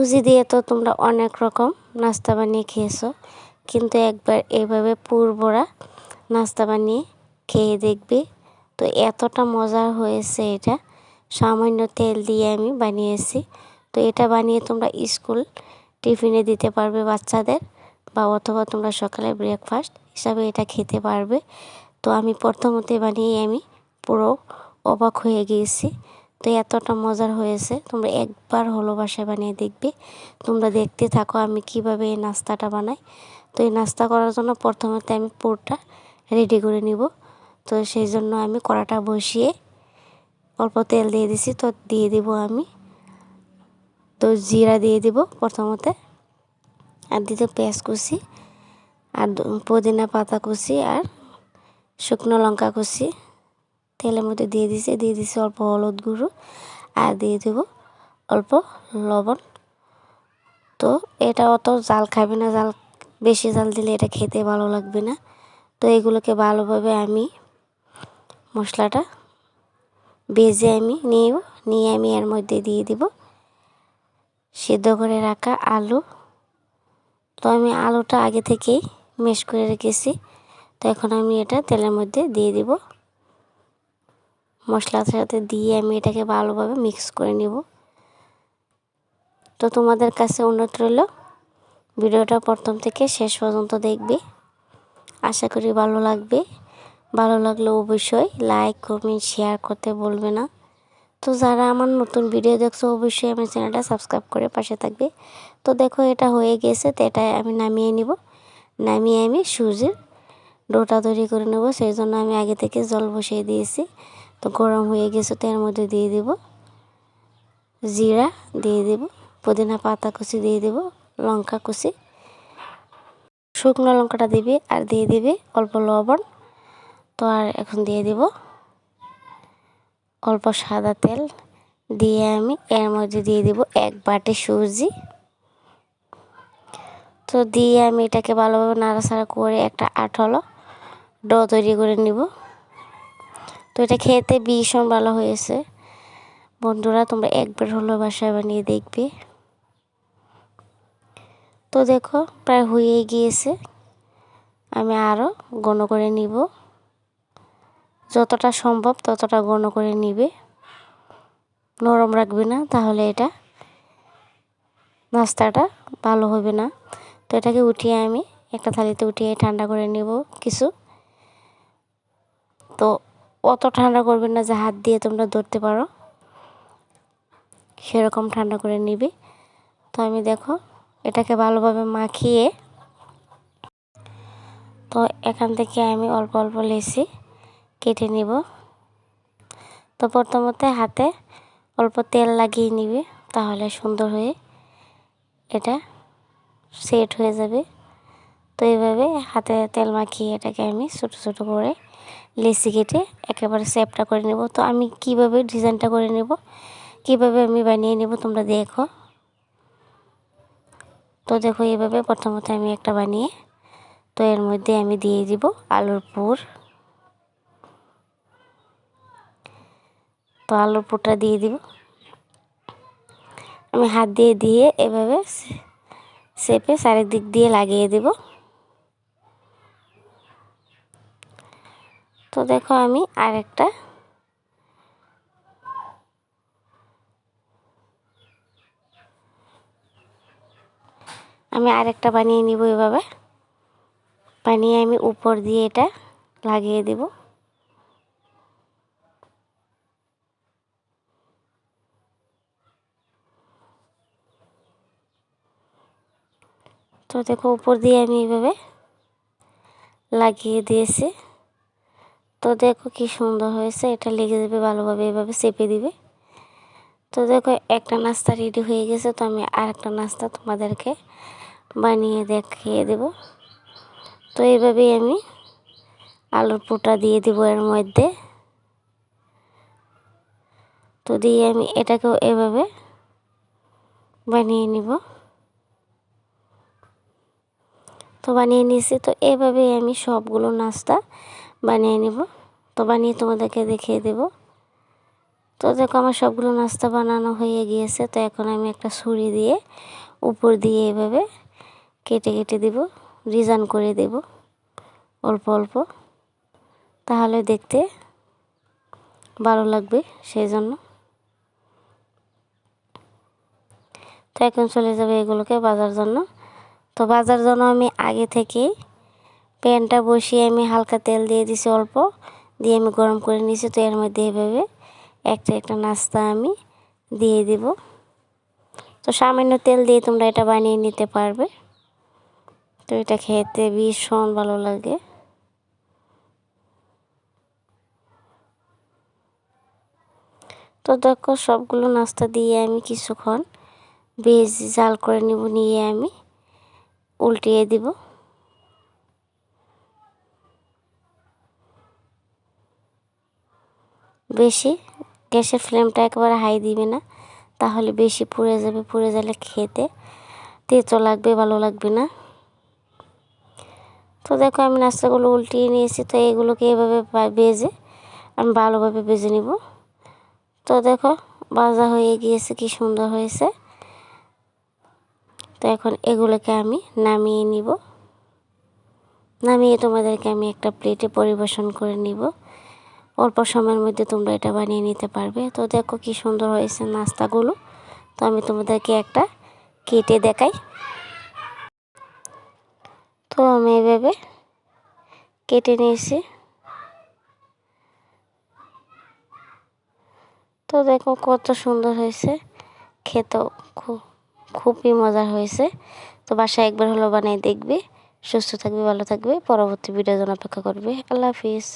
সুজি দিয়ে তো তোমরা অনেক রকম নাস্তা বানিয়ে খেয়েছো। কিন্তু একবার এইভাবে পুরবরা নাস্তা বানিয়ে খেয়ে দেখবে। তো এতটা মজার হয়েছে এটা। সামান্য তেল দিয়ে আমি বানিয়েছি। তো এটা বানিয়ে তোমরা স্কুল টিফিনে দিতে পারবে বাচ্চাদের বা অথবা তোমরা সকালে ব্রেকফাস্ট হিসাবে এটা খেতে পারবে। তো আমি প্রথমতে বানিয়ে আমি পুরো অবাক হয়ে গিয়েছি। তো এতটা মজার হয়েছে। তোমরা একবার হলো বাসায় বানিয়ে দেখবে। তোমরা দেখতে থাকো আমি কীভাবে এই নাস্তাটা বানাই। তো এই নাস্তা করার জন্য প্রথমতে আমি পুরটা রেডি করে নিব। তো সেই জন্য আমি কড়াটা বসিয়ে অল্প তেল দিয়ে দিছি। তো দিয়ে দিব আমি। তো জিরা দিয়ে দিব প্রথমতে। আর দিতে পেঁয়াজ কুচি আর পুদিনা পাতা কুচি আর শুকনো লঙ্কা কুচি। তেলের মধ্যে দিয়ে দিছি দিয়ে দিছি অল্প হলুদ গুঁড়ো আর দিয়ে দেব অল্প লবণ। তো এটা অত জাল খাবে না, জাল, বেশি জাল দিলে এটা খেতে ভালো লাগবে না। তো এগুলোকে ভালোভাবে আমি মশলাটা বেজে আমি নিয়ে নিয়ে আমি এর মধ্যে দিয়ে দিব। সিদ্ধ করে রাখা আলু। তো আমি আলুটা আগে থেকেই মেশ করে রেখেছি। তো এখন আমি এটা তেলের মধ্যে দিয়ে দিব। মশলার সাথে দিয়ে আমি এটাকে ভালোভাবে মিক্স করে নিব। তো তোমাদের কাছে অনুরোধ রইল, ভিডিওটা প্রথম থেকে শেষ পর্যন্ত দেখবে। আশা করি ভালো লাগবে। ভালো লাগলে অবশ্যই লাইক কমেন্ট শেয়ার করতে বলবে না। তো যারা আমার নতুন ভিডিও দেখছ, অবশ্যই আমার চ্যানেলটা সাবস্ক্রাইব করে পাশে থাকবে। তো দেখো, এটা হয়ে গেছে, তো এটা আমি নামিয়ে নিব। নামিয়ে আমি সুজির ডোটা তৈরি করে নেব, সেই জন্য আমি আগে থেকে জল বসিয়ে দিয়েছি। তো গরম হয়ে গেছে তো এর মধ্যে দিয়ে দেব জিরা, দিয়ে দেব পুদিনা পাতা কুচি, দিয়ে দেব লঙ্কা কুচি। শুকনো লঙ্কাটা দিবে আর দিয়ে দিবে অল্প লবণ। তো আর এখন দিয়ে দিব অল্প সাদা তেল। দিয়ে আমি এর মধ্যে দিয়ে দিব এক বাটি সুজি। তো দিয়ে আমি এটাকে ভালোভাবে নাড়াচাড়া করে একটা আঠলো ডো তৈরি করে নিব। এটা খেতে ভীষণ ভালো হয়েছে। বন্ধুরা, তোমরা একবার হলো বাসায় বানিয়ে দেখবে। তো দেখো, প্রায় হয়ে গিয়েছে। আমি আরও ঘন করে নিব। যতটা সম্ভব ততটা ঘন করে নিবে। নরম রাখবে না, তাহলে এটা নাস্তাটা ভালো হবে না। তো এটাকে উঠিয়ে আমি একটা থালিতে উঠিয়ে ঠান্ডা করে নেব কিছু। তো অত ঠান্ডা করবে না যে হাত দিয়ে তোমরা ধরতে পারো। সেরকম ঠান্ডা করে নিবি। তো আমি দেখো, এটাকে ভালোভাবে মাখিয়ে তো এখান থেকে আমি অল্প অল্প লেসি কেটে নিব। তো প্রথমতে হাতে অল্প তেল লাগিয়ে নিবি, তাহলে সুন্দর হয়ে এটা সেট হয়ে যাবে। তো এইভাবে হাতে তেল মাখিয়ে এটাকে আমি ছোটো ছোটো করে লেসি কেটে একেবারে সেপটা করে নেব। তো আমি কীভাবে ডিজাইনটা করে নেব, কীভাবে আমি বানিয়ে নেব তোমরা দেখো। তো দেখো এইভাবে প্রথমত আমি একটা বানিয়ে, তো এর মধ্যে আমি দিয়ে দিব আলুর পুর। তো আলুর পুরটা দিয়ে দিব। আমি হাত দিয়ে দিয়ে এভাবে সেপে চারিদিক দিয়ে লাগিয়ে দেব। তো দেখো আমি আরেকটা আমি আরেকটা বানিয়ে নিব এভাবে। বানিয়ে আমি উপর দিয়ে এটা লাগিয়ে দেব। তো দেখো উপর দিয়ে আমি এইভাবে লাগিয়ে দিয়েছি। তো দেখো কি সুন্দর হয়েছে, এটা লেগে যাবে ভালোভাবে, এভাবে চেপে দিবে। তো দেখো, একটা নাস্তা রেডি হয়ে গেছে, তো আমি আর একটা নাস্তা তোমাদেরকে বানিয়ে দেখিয়ে দেব। তো এইভাবেই আমি আলুর পোটা দিয়ে দিব এর মধ্যে। তো দিয়ে আমি এটাকেও এভাবে বানিয়ে নিব। তো বানিয়ে নিয়েছি, তো এভাবেই আমি সবগুলো নাস্তা বানিয়ে নেব। তো বানিয়ে তোমাদেরকে দেখিয়ে দেব। তো দেখো আমার সবগুলো নাস্তা বানানো হয়ে গিয়েছে। তো এখন আমি একটা ছুরি দিয়ে উপর দিয়ে এভাবে কেটে কেটে দেব ডিজাইন করে দেব অল্প অল্প। তাহলে দেখতে ভালো লাগবে সেই জন্য তো এখন চলে যাবে এগুলোকে বাজার জন্য। তো বাজার জন্য আমি আগে থেকেই প্যানটা বসিয়ে আমি হালকা তেল দিয়ে দিছি অল্প। দিয়ে আমি গরম করে নিয়েছি তো এর মধ্যে এভাবে একটা একটা নাস্তা আমি দিয়ে দিব। তো সামান্য তেল দিয়ে তোমরা এটা বানিয়ে নিতে পারবে। তো এটা খেতে ভীষণ ভালো লাগে। তো দেখো সবগুলো নাস্তা দিয়ে আমি কিছুক্ষণ বেশ জাল করে নিব, নিয়ে আমি উল্টিয়ে দিব। বেশি, গ্যাসের ফ্লেমটা একেবারে হাই দিবে না, তাহলে বেশি পুড়ে যাবে, পুড়ে গেলে খেতে। তেতো লাগবে, ভালো লাগবে না। তো দেখো আমি নাস্তাগুলো উল্টিয়ে নিয়েছি, তো এগুলোকে এভাবে বেজে আমি ভালোভাবে বেজে নিব। তো দেখো ভাজা হয়ে গিয়েছে, কি সুন্দর হয়েছে। তো এখন এগুলোকে আমি নামিয়ে নিব। নামিয়ে তোমাদেরকে আমি একটা প্লেটে পরিবেশন করে নিব। অল্প সময়ের মধ্যে তোমরা এটা বানিয়ে নিতে পারবে। তো দেখো কি সুন্দর হয়েছে নাস্তাগুলো। তো আমি তোমাদেরকে একটা কেটে দেখাই। তো আমি এভাবে কেটে নিয়েছি। তো দেখো কত সুন্দর হয়েছে। খেতেও খুব, খুবই মজার হয়েছে। তো বাসায় একবার হলো বানিয়ে দেখবে। সুস্থ থাকবে, ভালো থাকবে। পরবর্তী ভিডিও জন্য অপেক্ষা করবে। আল্লাহ হাফিজ।